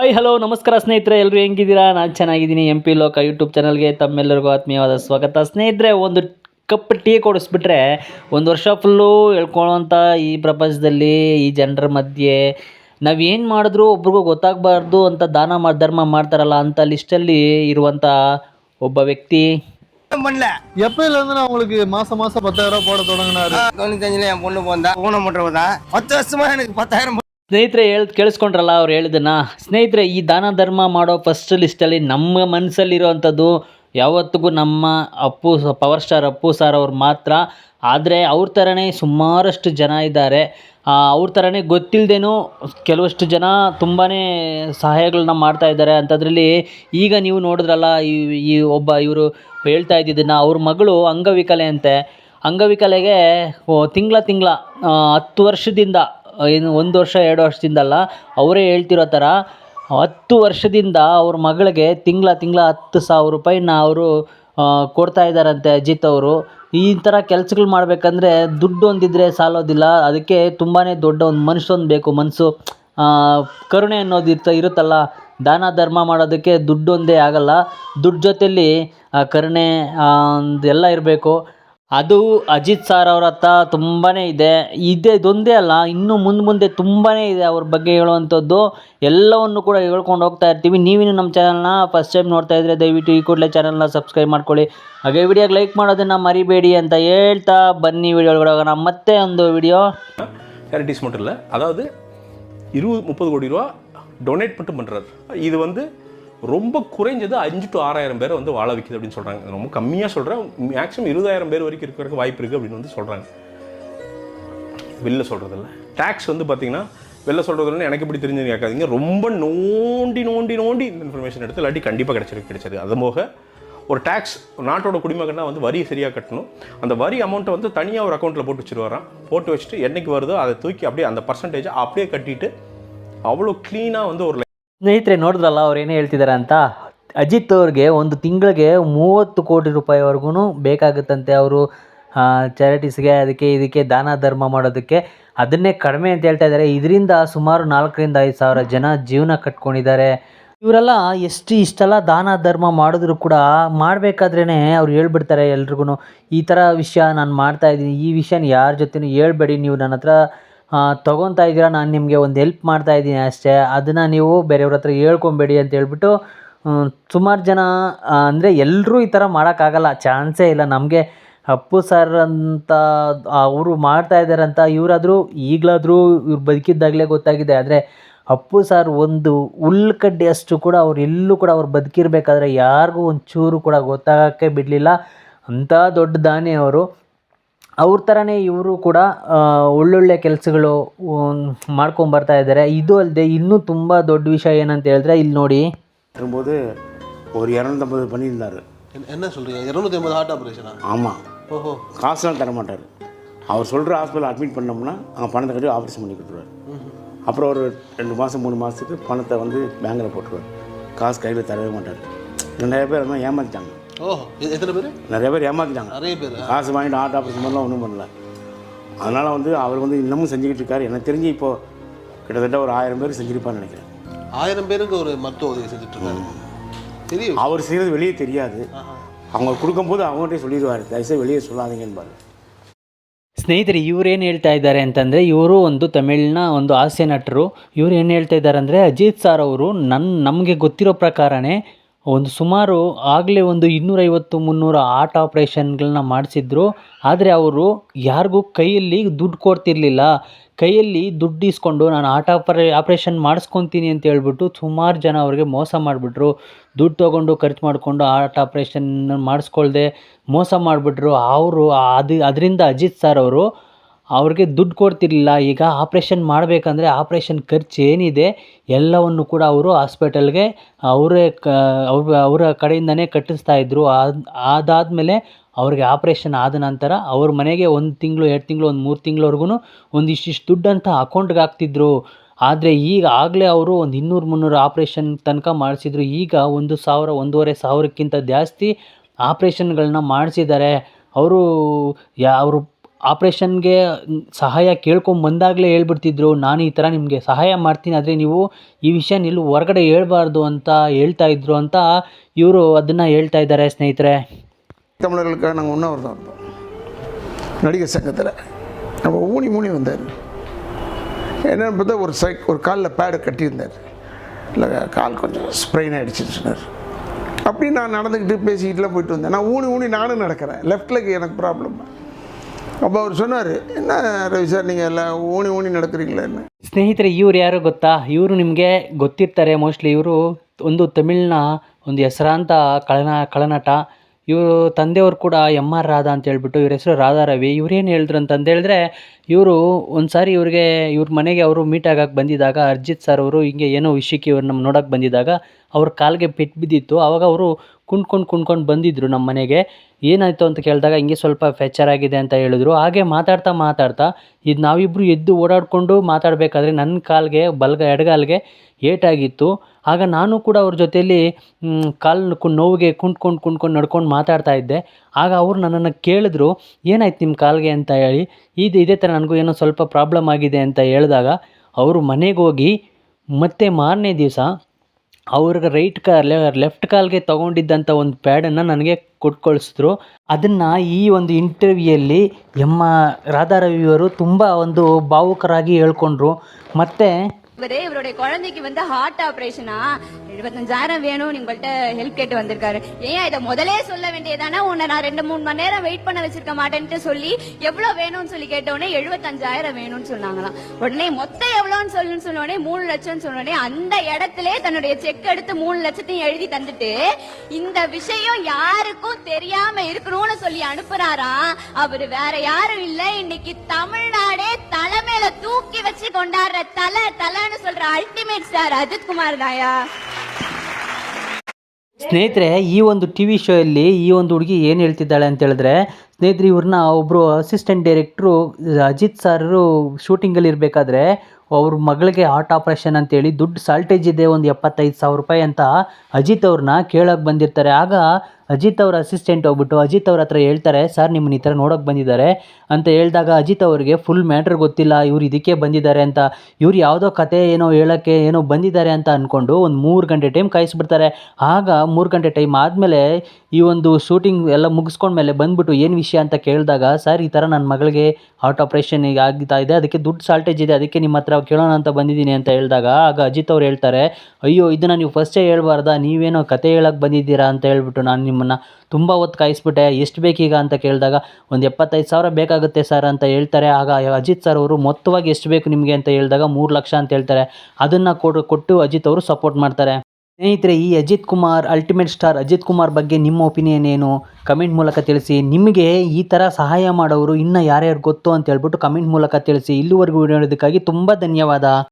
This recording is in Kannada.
ಹಾಯ್ ಹಲೋ ನಮಸ್ಕಾರ ಸ್ನೇಹಿತರೆ ಎಲ್ಲರೂ ಹೆಂಗಿದ್ದೀರಾ ನಾನು ಚೆನ್ನಾಗಿದ್ದೀನಿ ಎಂ ಪಿ ಲೋಕ ಯೂಟ್ಯೂಬ್ ಚಾನಲ್ಗೆ ತಮ್ಮೆಲ್ಲರಿಗೂ ಆತ್ಮೀಯವಾದ ಸ್ವಾಗತ ಸ್ನೇಹಿತರೆ ಒಂದು ಕಪ್ ಟೀ ಕೊಡಿಸ್ಬಿಟ್ರೆ ಒಂದು ವರ್ಷ ಫುಲ್ಲು ಹೇಳ್ಕೊಳ್ಳೋಂಥ ಈ ಪ್ರಪಂಚದಲ್ಲಿ ಈ ಜನರ ಮಧ್ಯೆ ನಾವೇನು ಮಾಡಿದ್ರೂ ಒಬ್ರಿಗೂ ಗೊತ್ತಾಗಬಾರ್ದು ಅಂತ ದಾನ ಮಾ ಧರ್ಮ ಮಾಡ್ತಾರಲ್ಲ ಅಂಥ ಲಿಸ್ಟಲ್ಲಿ ಇರುವಂಥ ಒಬ್ಬ ವ್ಯಕ್ತಿ பண்ணல எப்பயில இருந்து நான் உங்களுக்கு மாசம் மாசம் பத்தாயிரம் ரூபாய் போட தொடங்கினாரு தொண்ணூத்தஞ்சுல என் பொண்ணு போந்தா ஊனம் பண்றவ தான் பத்து வருஷமா எனக்கு பத்தாயிரம் ಸ್ನೇಹಿತರೆ ಹೇಳ್, ಕೇಳಿಸ್ಕೊಂಡ್ರಲ್ಲ ಅವ್ರು ಹೇಳಿದ್ದನ್ನ. ಸ್ನೇಹಿತರೆ, ಈ ದಾನ ಧರ್ಮ ಮಾಡೋ ಫಸ್ಟ್ ಲಿಸ್ಟಲ್ಲಿ ನಮ್ಮ ಮನಸ್ಸಲ್ಲಿರೋವಂಥದ್ದು ಯಾವತ್ತಿಗೂ ನಮ್ಮ Appu power star Appu sir ಅವ್ರು ಮಾತ್ರ. ಆದರೆ ಅವ್ರ ಥರನೇ ಸುಮಾರಷ್ಟು ಜನ ಇದ್ದಾರೆ. ಅವ್ರ ಥರನೇ ಗೊತ್ತಿಲ್ಲದೇನೂ ಕೆಲವಷ್ಟು ಜನ ತುಂಬಾ ಸಹಾಯಗಳನ್ನ ಮಾಡ್ತಾ ಇದ್ದಾರೆ. ಅಂಥದ್ರಲ್ಲಿ ಈಗ ನೀವು ನೋಡಿದ್ರಲ್ಲ, ಈ ಈ ಒಬ್ಬ ಇವರು ಹೇಳ್ತಾ ಇದ್ದಿದ್ದನ್ನು, ಅವ್ರ ಮಗಳು ಅಂಗವಿಕಲೆ ಅಂತೆ. ಅಂಗವಿಕಲೆಗೆ ತಿಂಗಳ ತಿಂಗಳ ಹತ್ತು ವರ್ಷದಿಂದ ಏನು ಒಂದು ವರ್ಷ, ಎರಡು ವರ್ಷದಿಂದಲ್ಲ, ಅವರೇ ಹೇಳ್ತಿರೋ ಥರ ಹತ್ತು ವರ್ಷದಿಂದ ಅವ್ರ ಮಗಳಿಗೆ ತಿಂಗಳ ತಿಂಗಳ ಹತ್ತು ಸಾವಿರ ರೂಪಾಯಿನ ಅವರು ಕೊಡ್ತಾ ಇದ್ದಾರಂತೆ ಅಜಿತ್ ಅವರು. ಈ ಥರ ಕೆಲ್ಸಗಳು ಮಾಡಬೇಕಂದ್ರೆ ದುಡ್ಡು ಒಂದಿದ್ದರೆ ಸಾಲೋದಿಲ್ಲ. ಅದಕ್ಕೆ ತುಂಬಾ ದೊಡ್ಡ ಒಂದು ಮನಸ್ಸೊಂದು ಬೇಕು. ಮನಸ್ಸು ಕರುಣೆ ಅನ್ನೋದು ಇರ್ತ, ಇರುತ್ತಲ್ಲ. ದಾನ, ಧರ್ಮ ಮಾಡೋದಕ್ಕೆ ದುಡ್ಡೊಂದೇ ಆಗಲ್ಲ. ದುಡ್ಡು ಜೊತೆಲಿ, ಆ, ಕರುಣೆ ಎಲ್ಲ ಇರಬೇಕು. ಅದು ಅಜಿತ್ ಸರ್ ಅವ್ರ ಹತ್ರ ತುಂಬಾ ಇದೆ ಇದೇ ಇದೊಂದೇ ಅಲ್ಲ ಇನ್ನು ಮುಂದೆ ಮುಂದೆ ತುಂಬಾ ಇದೆ ಅವ್ರ ಬಗ್ಗೆ ಹೇಳುವಂಥದ್ದು ಎಲ್ಲವನ್ನು ಕೂಡ ಹೇಳ್ಕೊಂಡು ಹೋಗ್ತಾ ಇರ್ತೀವಿ ನೀವಿನ್ನು ನಮ್ಮ ಚಾನಲ್ನ ಫಸ್ಟ್ ಟೈಮ್ ನೋಡ್ತಾ ಇದ್ರೆ ದಯವಿಟ್ಟು ಈ ಕೂಡಲೇ ಚಾನಲ್ನ ಸಬ್ಸ್ಕ್ರೈಬ್ ಮಾಡ್ಕೊಳ್ಳಿ ಹಾಗೆ ವಿಡಿಯೋಗೆ ಲೈಕ್ ಮಾಡೋದನ್ನು ಮರಿಬೇಡಿ ಅಂತ ಹೇಳ್ತಾ ಬನ್ನಿ ವಿಡಿಯೋ ಒಳಗಡೆ ಹೋಗೋಣ ಮತ್ತೆ ಒಂದು ವಿಡಿಯೋ சேரிட்டிஸ் மட்டும் இல்லை அதாவது இருபது முப்பது கோடி ரூபா டொனேட் மட்டும் பண்ணுறாரு இது வந்து ரொம்ப குறைஞ்சது அஞ்சு டு ஆறாயிரம் பேரை வந்து வாழ வைக்குது அப்படின்னு சொல்கிறாங்க ரொம்ப கம்மியாக சொல்கிறேன் மேக்ஸிமம் இருபதாயிரம் பேர் வரைக்கும் இருக்கிறதுக்கு வாய்ப்பு இருக்குது அப்படின்னு வந்து சொல்கிறாங்க வெளில சொல்கிறதில்ல டேக்ஸ் வந்து பார்த்தீங்கன்னா வெளில சொல்கிறதுல எனக்கு இப்படி தெரிஞ்சது கேட்காதீங்க. ரொம்ப நோண்டி நோண்டி நோண்டி இந்த இன்ஃபர்மேஷன் எடுத்து இல்லாட்டி கண்டிப்பாக கிடைச்சிருக்கு கிடைச்சது அது போக ஒரு டேக்ஸ் நாட்டோட குடிமகன்னா வந்து வரி சரியாக கட்டணும். அந்த வரி அமௌண்ட்டை வந்து தனியாக ஒரு அக்கௌண்ட்டில் போட்டு வச்சுருவாரான் போட்டு வச்சுட்டு என்னைக்கு வருதோ அதை தூக்கி அப்படியே அந்த பர்சன்டேஜை அப்படியே கட்டிட்டு அவ்வளோ க்ளீனாக வந்து ஒரு ಸ್ನೇಹಿತರೆ, ನೋಡಿದ್ರಲ್ಲ ಅವ್ರು ಏನೇ ಹೇಳ್ತಿದ್ದಾರೆ ಅಂತ? ಅಜಿತ್ ಅವ್ರಿಗೆ ಒಂದು ತಿಂಗಳಿಗೆ ಮೂವತ್ತು ಕೋಟಿ ರೂಪಾಯಿವರೆಗೂ ಬೇಕಾಗುತ್ತಂತೆ ಅವರು ಚಾರಿಟೀಸ್ಗೆ, ಅದಕ್ಕೆ ಇದಕ್ಕೆ ದಾನ ಧರ್ಮ ಮಾಡೋದಕ್ಕೆ. ಅದನ್ನೇ ಕಡಿಮೆ ಅಂತ ಹೇಳ್ತಾ ಇದ್ದಾರೆ ಇದರಿಂದ ಸುಮಾರು ನಾಲ್ಕರಿಂದ ಐದು ಸಾವಿರ ಜನ ಜೀವನ ಕಟ್ಕೊಂಡಿದ್ದಾರೆ. ಇವರೆಲ್ಲ ಎಷ್ಟು ಇಷ್ಟೆಲ್ಲ ದಾನ ಧರ್ಮ ಮಾಡಿದ್ರು ಕೂಡ ಮಾಡಬೇಕಾದ್ರೇ ಅವ್ರು ಹೇಳ್ಬಿಡ್ತಾರೆ ಎಲ್ರಿಗೂ ಈ ಥರ ವಿಷಯ ನಾನು ಮಾಡ್ತಾ ಇದ್ದೀನಿ, ಈ ವಿಷಯನ ಯಾರ ಜೊತೆನೂ ಹೇಳ್ಬೇಡಿ, ನೀವು ನನ್ನ ಹತ್ರ ತೊಗೊತಾ ಇದ್ದೀರ? ನಾನು ನಿಮಗೆ ಒಂದು ಹೆಲ್ಪ್ ಮಾಡ್ತಾ ಇದ್ದೀನಿ ಅಷ್ಟೇ. ಅದನ್ನು ನೀವು ಬೇರೆಯವ್ರ ಹತ್ರ ಹೇಳ್ಕೊಬೇಡಿ ಅಂತ ಹೇಳ್ಬಿಟ್ಟು ಸುಮಾರು ಜನ ಅಂದರೆ ಎಲ್ಲರೂ ಈ ಥರ ಮಾಡೋಕ್ಕಾಗಲ್ಲ. ಚಾನ್ಸೇ ಇಲ್ಲ. ನಮಗೆ ಅಪ್ಪು ಸರ್ ಅಂತ ಅವರು ಮಾಡ್ತಾ ಇದ್ದಾರೆ ಅಂತ ಇವರಾದರೂ ಈಗಲಾದರೂ ಇವ್ರು ಬದುಕಿದ್ದಾಗಲೇ ಗೊತ್ತಾಗಿದೆ. ಆದರೆ ಅಪ್ಪು ಸರ್ ಒಂದು ಉಲ್ಕಡ್ಡಿಯಷ್ಟು ಕೂಡ ಅವ್ರು ಎಲ್ಲೂ ಕೂಡ ಅವ್ರು ಬದುಕಿರ್ಬೇಕಾದ್ರೆ ಯಾರಿಗೂ ಒಂಚೂರು ಕೂಡ ಗೊತ್ತಾಗೋಕ್ಕೆ ಬಿಡಲಿಲ್ಲ. ಅಂಥ ದೊಡ್ಡ ದಾನಿ ಅವರು ಅವ್ರ ಥರನೇ ಇವರು ಕೂಡ ಆ, ಒಳ್ಳೊಳ್ಳೆ ಕೆಲಸಗಳು ಮಾಡ್ಕೊಂಬರ್ತಾ ಇದ್ದಾರೆ ಇದು ಅಲ್ಲದೆ ಇನ್ನೂ ತುಂಬ ದೊಡ್ಡ ವಿಷಯ ಏನಂತ ಹೇಳಿದ್ರೆ ಇಲ್ಲಿ ನೋಡಿ இருக்கும்போது ஒரு இரநூத்தம்பது பண்ணியிருந்தார் என்ன- என்ன சொல்றீங்க இருநூத்தி ஐம்பது ஹார்ட் ஆபரேஷனா ஆமாம் ஓஹோ காசுலாம் தர மாட்டார் அவர் சொல்கிற ஹாஸ்பிட்டல் அட்மிட் பண்ணோம்னா அங்கே பணத்தை கட்டி ஆப்ரேஷன் பண்ணி கொடுத்துருவார் அப்புறம் ஒரு ரெண்டு மாதம் மூணு மாதத்துக்கு பணத்தை வந்து பேங்கில் போட்டுருவார் காசு கையில் தரவே மாட்டார் நிறைய பேர் அது மாதிரி ஏமாற்றிட்டாங்க ஓஹோ எ- எத்தனை பேர் நிறைய பேர் ஏமாற்றிட்டாங்க நிறைய பேர் காசு வாங்கிட்டு ஹார்ட் ஆப்ரேஷன் பண்ணலாம் ஒன்றும் பண்ணல அதனால் வந்து அவர் வந்து இன்னமும் செஞ்சுக்கிட்டு இருக்காரு எனக்கு தெரிஞ்சு இப்போது கிட்டத்தட்ட ஒரு ஆயிரம் பேர் செஞ்சிருப்பான்னு நினைக்கிறேன் ஆயிரம் பேருக்கு ஒரு மருத்துவ உதவி செஞ்சுட்டு இருக்காரு தெரியும் அவர் செய்கிறது வெளியே தெரியாது அவங்க கொடுக்கும்போது அவங்ககிட்டே சொல்லிடுவார் தயவுசெய்து வெளியே சொல்லாதீங்கன்னு ಸ್ನೇಹಿತರೆ ಇವ್ರೇನು ಹೇಳ್ತಾ ಇದ್ದಾರೆ ಅಂತಂದರೆ ಇವರು ಒಂದು ತಮಿಳಿನ ಒಂದು ಹಾಸ್ಯ ನಟರು ಇವ್ರು ಏನು ಹೇಳ್ತಾ ಇದ್ದಾರೆ ಅಂದರೆ ಅಜಿತ್ ಸರ್ ಅವರು ನನ್ನ ನಮಗೆ ಗೊತ್ತಿರೋ ಪ್ರಕಾರನೇ ಒಂದು ಸುಮಾರು ಆಗಲೇ ಒಂದು ಇನ್ನೂರೈವತ್ತು, ಮುನ್ನೂರು ಆರ್ಟ್ ಆಪ್ರೇಷನ್ಗಳನ್ನ ಮಾಡಿಸಿದ್ರು. ಆದರೆ ಅವರು ಯಾರಿಗೂ ಕೈಯಲ್ಲಿ ದುಡ್ಡು ಕೊಡ್ತಿರ್ಲಿಲ್ಲ. ಕೈಯಲ್ಲಿ ದುಡ್ಡು ಇಸ್ಕೊಂಡು ನಾನು ಆರ್ಟ್ ಆಪರೇ, ಆಪ್ರೇಷನ್ ಮಾಡಿಸ್ಕೊತೀನಿ ಅಂತ ಹೇಳ್ಬಿಟ್ಟು ಸುಮಾರು ಜನ ಅವ್ರಿಗೆ ಮೋಸ ಮಾಡಿಬಿಟ್ರು. ದುಡ್ಡು ತೊಗೊಂಡು ಖರ್ಚು ಮಾಡಿಕೊಂಡು ಆರ್ಟ್ ಆಪ್ರೇಷನ್ ಮಾಡಿಸ್ಕೊಳ್ದೆ ಮೋಸ ಮಾಡಿಬಿಟ್ರು. ಅವರು ಅದು, ಅದರಿಂದ ಅಜಿತ್ ಸರ್ ಅವರು ಅವ್ರಿಗೆ ದುಡ್ಡು ಕೊಡ್ತಿರಲಿಲ್ಲ. ಈಗ ಆಪ್ರೇಷನ್ ಮಾಡಬೇಕಂದ್ರೆ ಆಪ್ರೇಷನ್ ಖರ್ಚು ಏನಿದೆ ಎಲ್ಲವನ್ನು ಕೂಡ ಅವರು ಹಾಸ್ಪಿಟಲ್ಗೆ ಅವರೇ ಕ, ಅವ್ರ, ಅವರ ಕಡೆಯಿಂದನೇ ಕಟ್ಟಿಸ್ತಾ ಇದ್ದರು ಅದು ಅದಾದಮೇಲೆ ಅವ್ರಿಗೆ ಆಪ್ರೇಷನ್ ಆದ ನಂತರ ಅವ್ರ ಮನೆಗೆ ಒಂದು ತಿಂಗಳು, ಎರಡು ತಿಂಗಳು, ಒಂದು ಮೂರು ತಿಂಗಳವರೆಗೂ ಒಂದಿಷ್ಟಿಷ್ಟು ಅಂತ ಅಕೌಂಟ್ಗೆ ಹಾಕ್ತಿದ್ರು. ಆದರೆ ಈಗ ಆಗಲೇ ಅವರು ಒಂದು ಇನ್ನೂರು, ಮುನ್ನೂರು ಆಪ್ರೇಷನ್ ತನಕ ಮಾಡಿಸಿದ್ರು. ಈಗ ಒಂದು ಸಾವಿರ, ಒಂದೂವರೆ ಸಾವಿರಕ್ಕಿಂತ ಜಾಸ್ತಿ ಆಪ್ರೇಷನ್ಗಳನ್ನ ಮಾಡಿಸಿದ್ದಾರೆ. ಅವರು ಯಾ, ಅವರು ಆಪ್ರೇಷನ್ಗೆ ಸಹಾಯ ಕೇಳ್ಕೊಂಡು ಬಂದಾಗಲೇ ಹೇಳ್ಬಿಡ್ತಿದ್ರು ನಾನು ಈ ಥರ ನಿಮಗೆ ಸಹಾಯ ಮಾಡ್ತೀನಿ ಆದರೆ ನೀವು ಈ ವಿಷಯ ಎಲ್ಲೂ ಹೊರಗಡೆ ಹೇಳ್ಬಾರ್ದು ಅಂತ ಹೇಳ್ತಾ ಇದ್ರು ಅಂತ ಇವರು ಅದನ್ನು ಹೇಳ್ತಾ ಇದ್ದಾರೆ ஸ்நேகிதரே தமிழர்களுக்காக நாங்கள் உண்ணாவிரதம் இருந்தோம் நடிகர் சங்கத்தில் நம்ம ஊனி ஊனி வந்தார் என்னென்னு பார்த்தா ஒரு சைக் ஒரு காலில் பேடு கட்டியிருந்தார் இல்லை கால் கொஞ்சம் ஸ்ப்ரெயின் ஆகிடுச்சுன்னு சொன்னார் அப்படி நான் நடந்துக்கிட்டு பேசிக்கிட்டுலாம் போயிட்டு வந்தேன் நான் ஊனி ஊனி நானும் நடக்கிறேன் லெஃப்ட் லெக் எனக்கு ப்ராப்ளம் அப்போ அவர் சொன்னார் என்ன ரவி சார் நீங்கள் எல்லாம் ஊனி ஊனி நடக்கிறீங்களேன்னு ಸ್ನೇಹಿತರೆ ಇವ್ರು ಯಾರು ಗೊತ್ತಾ ಇವರು ನಿಮಗೆ ಗೊತ್ತಿರ್ತಾರೆ ಮೋಸ್ಟ್ಲಿ ಇವರು ಒಂದು ತಮಿಳ್ನ ಒಂದು ಹೆಸರಾಂತ ಕಳನ ಕಳನಟ ಇವರು ತಂದೆಯವರು ಕೂಡ ಎಮ್ ಆರ್ ರಾಧಾ ಅಂತ ಹೇಳ್ಬಿಟ್ಟು ಇವ್ರ ಹೆಸರು ರಾಧಾ ರವಿ ಇವ್ರೇನು ಹೇಳಿದ್ರು ಅಂತಂದು ಹೇಳಿದ್ರೆ ಇವರು ಒಂದು ಸಾರಿ ಇವ್ರಿಗೆ ಇವ್ರ ಮನೆಗೆ ಅವರು ಮೀಟ್ ಆಗಕ್ಕೆ ಬಂದಿದ್ದಾಗ ಅರ್ಜಿತ್ ಸರ್ ಅವರು ಹಿಂಗೆ ಏನೋ ವಿಷಯಕ್ಕೆ ಇವ್ರು ನಮ್ಮ ನೋಡೋಕೆ ಬಂದಿದ್ದಾಗ ಅವ್ರ ಕಾಲಿಗೆ ಪೆಟ್ಟು ಬಿದ್ದಿತ್ತು ಆವಾಗ ಅವರು ಕುಣ್ಕೊಂಡು ಕುಣ್ಕೊಂಡು ಬಂದಿದ್ದರು ನಮ್ಮ ಮನೆಗೆ. ಏನಾಯಿತು ಅಂತ ಕೇಳಿದಾಗ ಹಿಂಗೆ ಸ್ವಲ್ಪ ಫ್ಯಾಕ್ಚರ್ ಆಗಿದೆ ಅಂತ ಹೇಳಿದ್ರು. ಹಾಗೆ ಮಾತಾಡ್ತಾ ಮಾತಾಡ್ತಾ ಇದು ನಾವಿಬ್ಬರು ಎದ್ದು ಓಡಾಡಿಕೊಂಡು ಮಾತಾಡಬೇಕಾದ್ರೆ ನನ್ನ ಕಾಲಿಗೆ, ಬಲ್ಗ, ಎಡಗಾಲಿಗೆ ಏಟಾಗಿತ್ತು. ಆಗ ನಾನು ಕೂಡ ಅವ್ರ ಜೊತೆಯಲ್ಲಿ ಕಾಲು ಕು, ನೋವಿಗೆ ಕುಂಟ್ಕೊಂಡು ಕುಂಟ್ಕೊಂಡು ನಡ್ಕೊಂಡು ಮಾತಾಡ್ತಾ ಇದ್ದೆ. ಆಗ ಅವರು ನನ್ನನ್ನು ಕೇಳಿದ್ರು, ಏನಾಯ್ತು ನಿಮ್ಮ ಕಾಲಿಗೆ? ಅಂತ ಹೇಳಿ. ಇದು, ಇದೇ ಥರ ನನಗೂ ಏನೋ ಸ್ವಲ್ಪ ಪ್ರಾಬ್ಲಮ್ ಆಗಿದೆ ಅಂತ ಹೇಳಿದಾಗ, ಅವರು ಮನೆಗೆ ಹೋಗಿ ಮತ್ತೆ ಮಾರನೇ ದಿವಸ ಅವ್ರಿಗೆ ರೈಟ್ ಕಾಲ್ ಲೆಫ್ಟ್ ಕಾಲ್ಗೆ ತೊಗೊಂಡಿದ್ದಂಥ ಒಂದು ಪ್ಯಾಡನ್ನು ನನಗೆ ಕೊಟ್ಟು ಕಳಿಸಿದ್ರು ಅದನ್ನು ಈ ಒಂದು ಇಂಟರ್ವ್ಯೂಯಲ್ಲಿ ಎಮ್ಮ ರಾಧಾರವಿಯವರು ತುಂಬ ಒಂದು ಭಾವುಕರಾಗಿ ಹೇಳ್ಕೊಂಡ್ರು. ಮತ್ತು இவரு இவருடைய குழந்தைக்கு வந்து ஹார்ட் ஆபரேஷனா எழுபத்தஞ்சாயிரம் வேணும் உங்கள்ட்ட ஹெல்ப் கேட்டு வந்திருக்காரு. ஏன் இதை முதலே சொல்ல வேண்டியதானே? உன்னை நான் ரெண்டு மூணு மணி நேரம் வெயிட் பண்ண வச்சிருக்க மாட்டேன்ட்டு சொல்லி எவ்வளவு வேணும்னு சொல்லி கேட்ட உடனே எழுபத்தஞ்சாயிரம் வேணும்னு சொன்னாங்களாம். உடனே மொத்தம் எவ்வளோன்னு சொல்லுன்னு சொன்ன உடனே மூணு லட்சம் சொன்ன அந்த இடத்துல தன்னுடைய செக் எடுத்து மூணு லட்சத்தையும் எழுதி தந்துட்டு இந்த விஷயம் யாருக்கும் தெரியாம இருக்கணும்னு சொல்லி அனுப்புறாரா? அவரு வேற யாரும் இல்ல. இன்னைக்கு தமிழ்நாடே தலைமையில தூ கொண்டாடுற தலை தலைன்னு சொல்ற அல்டிமேட் ஸ்டார் அஜித் குமார் தாயா ಸ್ನೇಹಿತರೆ ಈ ಒಂದು ಟಿ ವಿ ಶೋಯಲ್ಲಿ ಈ ಒಂದು ಹುಡುಗಿ ಏನು ಹೇಳ್ತಿದ್ದಾಳೆ ಅಂತ ಹೇಳಿದ್ರೆ ಸ್ನೇಹಿತರೆ ಇವ್ರನ್ನ ಒಬ್ಬರು ಅಸಿಸ್ಟೆಂಟ್ ಡೈರೆಕ್ಟ್ರು ಅಜಿತ್ ಸಾರು ಶೂಟಿಂಗಲ್ಲಿ ಇರಬೇಕಾದ್ರೆ ಅವ್ರ ಮಗಳಿಗೆ ಹಾರ್ಟ್ ಆಪ್ರೇಷನ್ ಅಂತೇಳಿ ದುಡ್ಡು ಸಾಲ್ಟೇಜ್ ಇದೆ ಒಂದು ಎಪ್ಪತ್ತೈದು ಸಾವಿರ ರೂಪಾಯಿ ಅಂತ ಅಜಿತ್ ಅವ್ರನ್ನ ಕೇಳೋಕೆ ಬಂದಿರ್ತಾರೆ. ಆಗ ಅಜಿತ್ ಅವ್ರ ಅಸಿಸ್ಟೆಂಟ್ ಹೋಗ್ಬಿಟ್ಟು ಅಜಿತ್ ಅವ್ರ ಹತ್ರ ಹೇಳ್ತಾರೆ ಸರ್ ನಿಮ್ಮನ್ನ ಈ ಥರ ನೋಡೋಕೆ ಬಂದಿದ್ದಾರೆ ಅಂತ ಹೇಳಿದಾಗ ಅಜಿತ್ ಅವರಿಗೆ ಫುಲ್ ಮ್ಯಾಟ್ರ್ ಗೊತ್ತಿಲ್ಲ, ಇವ್ರು ಇದಕ್ಕೆ ಬಂದಿದ್ದಾರೆ ಅಂತ, ಇವ್ರು ಯಾವುದೋ ಕತೆ ಏನೋ ಹೇಳೋಕ್ಕೆ ಏನೋ ಬಂದಿದ್ದಾರೆ ಅಂತ ಅಂದ್ಕೊಂಡು ಒಂದು ಮೂರು ಗಂಟೆ ಟೈಮ್ ಕಾಯಿಸ್ಬಿಡ್ತಾರೆ. ಆಗ ಮೂರು ಗಂಟೆ ಟೈಮ್ ಆದಮೇಲೆ ಈ ಒಂದು ಶೂಟಿಂಗ್ ಎಲ್ಲ ಮುಗಿಸ್ಕೊಂಡ್ಮೇಲೆ ಬಂದ್ಬಿಟ್ಟು ಏನು ವಿಷಯ ಅಂತ ಕೇಳಿದಾಗ ಸರ್ ಈ ಥರ ನನ್ನ ಮಗಳಿಗೆ ಹಾರ್ಟ್ ಆಪ್ರೇಷನ್ ಈಗ ಆಗ್ತಾ ಇದೆ ಅದಕ್ಕೆ ದುಡ್ಡು ಸಾಲ್ಟೇಜ್ ಇದೆ, ಅದಕ್ಕೆ ನಿಮ್ಮ ಹತ್ರ ಕೇಳೋಣ ಅಂತ ಬಂದಿದ್ದೀನಿ ಅಂತ ಹೇಳಿದಾಗ, ಆಗ ಅಜಿತ್ ಅವ್ರು ಹೇಳ್ತಾರೆ, ಅಯ್ಯೋ, ಇದನ್ನು ನೀವು ಫಸ್ಟೇ ಹೇಳ್ಬಾರ್ದಾ? ನೀವೇನೋ ಕತೆ ಹೇಳಕ್ಕೆ ಬಂದಿದ್ದೀರಾ? ಅಂತ ಹೇಳಿಬಿಟ್ಟು ನಾನು ನಿಮ್ಮನ್ನು ತುಂಬ ಹೊತ್ತು ಕಾಯಿಸ್ಬಿಟ್ಟೆ. ಎಷ್ಟು ಬೇಕೀಗ? ಅಂತ ಕೇಳಿದಾಗ, ಒಂದು ಎಪ್ಪತ್ತೈದು ಸಾವಿರ ಬೇಕಾಗುತ್ತೆ ಸರ್ ಅಂತ ಹೇಳ್ತಾರೆ. ಆಗ ಅಜಿತ್ ಸರ್ ಅವರು, ಮೊತ್ತವಾಗಿ ಎಷ್ಟು ಬೇಕು ನಿಮಗೆ? ಅಂತ ಹೇಳಿದಾಗ, ಮೂರು ಲಕ್ಷ ಅಂತ ಹೇಳ್ತಾರೆ. ಅದನ್ನು ಕೊಡು, ಕೊಟ್ಟು ಅಜಿತ್ ಅವರು ಸಪೋರ್ಟ್ ಮಾಡ್ತಾರೆ. ಸ್ನೇಹಿತರೆ, ಈ ಅಜಿತ್ ಕುಮಾರ್ ಅಲ್ಟಿಮೇಟ್ ಸ್ಟಾರ್ ಅಜಿತ್ ಕುಮಾರ್ ಬಗ್ಗೆ ನಿಮ್ಮ ಒಪಿನಿಯನ್ ಏನು? ಕಮೆಂಟ್ ಮೂಲಕ ತಿಳಿಸಿ. ನಿಮಗೆ ಈ ಥರ ಸಹಾಯ ಮಾಡೋರು ಇನ್ನೂ ಯಾರ್ಯಾರು ಗೊತ್ತು ಅಂತ ಹೇಳ್ಬಿಟ್ಟು ಕಮೆಂಟ್ ಮೂಲಕ ತಿಳಿಸಿ. ಇಲ್ಲಿವರೆಗೂ ವಿಡಿಯೋ ನೋಡೋದಕ್ಕಾಗಿ ತುಂಬ ಧನ್ಯವಾದ.